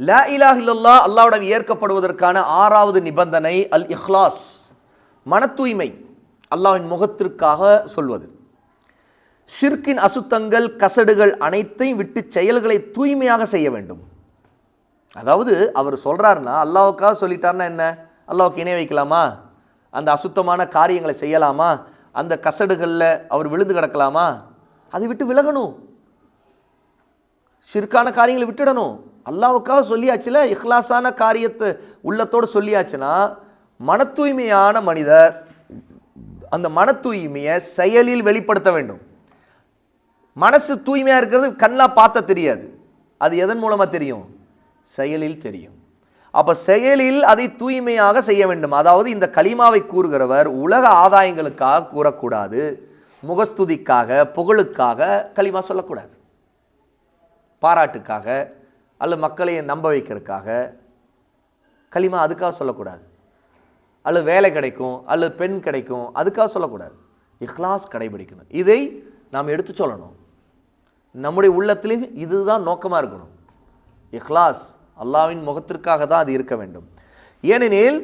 லா இலாஹ் இல்லல்லா அல்லாஹ்விடம் ஏற்கப்படுவதற்கான ஆறாவது நிபந்தனை அல் இஹ்லாஸ் மன தூய்மை அல்லாஹ்வின் முகத்திற்காக சொல்வது. ஷிர்கின் அசுத்தங்கள் கசடுகள் அனைத்தையும் விட்டு செயல்களை தூய்மையாக செய்ய வேண்டும். அதாவது அவர் சொல்கிறாருன்னா அல்லாவுக்காக சொல்லிட்டாருன்னா என்ன? அல்லாவுக்கு இணை வைக்கலாமா? அந்த அசுத்தமான காரியங்களை செய்யலாமா? அந்த கசடுகளில் அவர் விழுந்து கிடக்கலாமா? அதை விட்டு விலகணும். ஷிர்கான காரியங்களை விட்டுடணும். அல்லாவுக்காக சொல்லியாச்சுல இஹ்லாஸான காரியத்தை உள்ளத்தோடு சொல்லியாச்சுன்னா மன தூய்மையான மனிதர் அந்த மன தூய்மையை செயலில் வெளிப்படுத்த வேண்டும். மனசு தூய்மையாக இருக்கிறது கண்ணாக பார்த்த தெரியாது. அது எதன் மூலமாக தெரியும்? செயலில் தெரியும். அப்போ செயலில் அதை தூய்மையாக செய்ய வேண்டும். அதாவது இந்த களிமாவை கூறுகிறவர் உலக ஆதாயங்களுக்காக கூறக்கூடாது. முகஸ்துதிக்காக புகழுக்காக களிமா சொல்லக்கூடாது. பாராட்டுக்காக அல்லது மக்களை நம்ப வைக்கிறதுக்காக களிமா அதுக்காக சொல்லக்கூடாது. அல்லது வேலை கிடைக்கும் அல்லது பெண் கிடைக்கும் அதுக்காக சொல்லக்கூடாது. இஹ்லாஸ் கடைபிடிக்கணும். இதை நாம் எடுத்து சொல்லணும். நம்முடைய உள்ளத்திலையும் இதுதான் நோக்கமாக இருக்கணும். இஹ்லாஸ் அல்லாவின் முகத்திற்காக தான் அது இருக்க வேண்டும். ஏனெனில்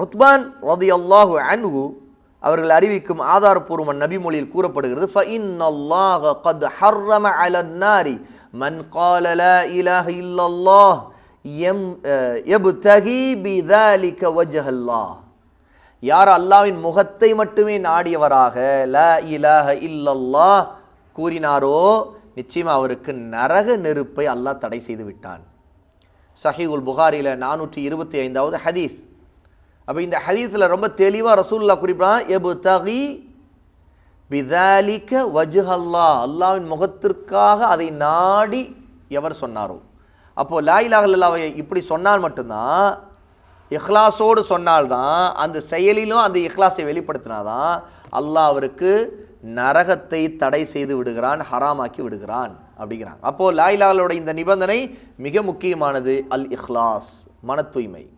ருத்பான் உத்பான் ரதி அல்லாஹு அன்ஹு அவர்கள் அறிவிக்கும் ஆதாரபூர்வ நபிமொழியில் கூறப்படுகிறது. ஃபஇன் அல்லாஹ் கத் ஹர்ரம அலன்னாரி மன் கால லா இலாஹ இல்லல்லாஹ் எம் எபுதகி பிதாலிக வஜஹல்லாஹ். யார் அல்லாஹ்வின் முகத்தை மட்டுமே நாடியவராக ல இலஹ இல்லல்லா கூறினாரோ நிச்சயம் அவருக்கு நரக நெருப்பை அல்லாஹ் தடை செய்து விட்டான். சஹீகுல் புகாரியில் நானூற்றி இருபத்தி ஐந்தாவது ஹதீஸ். அப்போ இந்த ஹதீஸில் ரொம்ப தெளிவாக ரசூல்லா குறிப்பிடான் எபு தகி பிதாலிக்க வஜுஹல்லா. அல்லாவின் முகத்திற்காக அதை நாடி எவர் சொன்னாரோ? அப்போது லாயிலாகல்லாவை இப்படி சொன்னால் மட்டும்தான் இஹ்லாஸோடு சொன்னால்தான் அந்த செயலிலும் அந்த இஹ்லாஸை வெளிப்படுத்தினாதான் அல்லாஹ் அவருக்கு நரகத்தை தடை செய்து விடுகிறான் ஹராமாக்கி விடுகிறான் அப்படிங்கிறான் அப்போது லா இந்த நிபந்தனை மிக முக்கியமானது அல் இஹ்லாஸ் மன தூய்மை